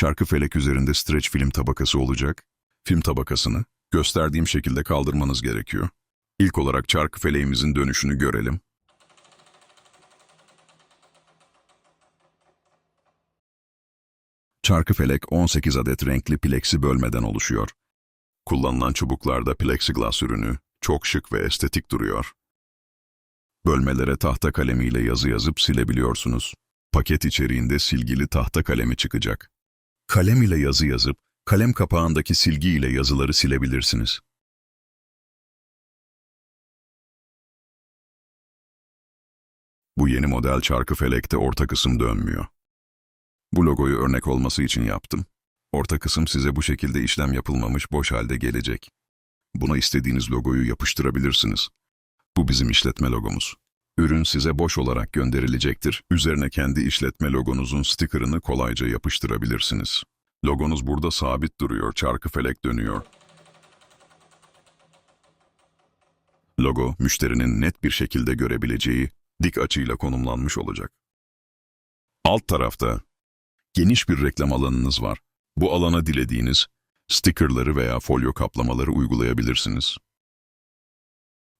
Çarkı felek üzerinde streç film tabakası olacak. Film tabakasını gösterdiğim şekilde kaldırmanız gerekiyor. İlk olarak çarkı feleğimizin dönüşünü görelim. Çarkı felek 18 adet renkli pleksi bölmeden oluşuyor. Kullanılan çubuklarda plexiglas ürünü çok şık ve estetik duruyor. Bölmelere tahta kalemiyle yazı yazıp silebiliyorsunuz. Paket içeriğinde silgili tahta kalemi çıkacak. Kalem ile yazı yazıp, kalem kapağındaki silgi ile yazıları silebilirsiniz. Bu yeni model çarkı felekte orta kısım dönmüyor. Bu logoyu örnek olması için yaptım. Orta kısım size bu şekilde işlem yapılmamış boş halde gelecek. Buna istediğiniz logoyu yapıştırabilirsiniz. Bu bizim işletme logomuz. Ürün size boş olarak gönderilecektir. Üzerine kendi işletme logonuzun stickerını kolayca yapıştırabilirsiniz. Logonuz burada sabit duruyor, çarkı felek dönüyor. Logo, müşterinin net bir şekilde görebileceği dik açıyla konumlanmış olacak. Alt tarafta geniş bir reklam alanınız var. Bu alana dilediğiniz stickerları veya folyo kaplamaları uygulayabilirsiniz.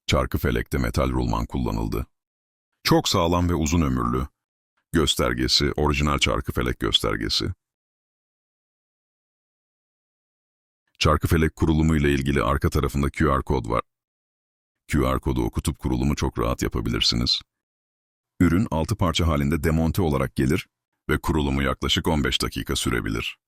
Çarkı felekte metal rulman kullanıldı. Çok sağlam ve uzun ömürlü. Göstergesi, orijinal çarkı felek göstergesi. Çarkı felek kurulumu ile ilgili arka tarafında QR kod var. QR kodu okutup kurulumu çok rahat yapabilirsiniz. Ürün altı parça halinde demonte olarak gelir ve kurulumu yaklaşık 15 dakika sürebilir.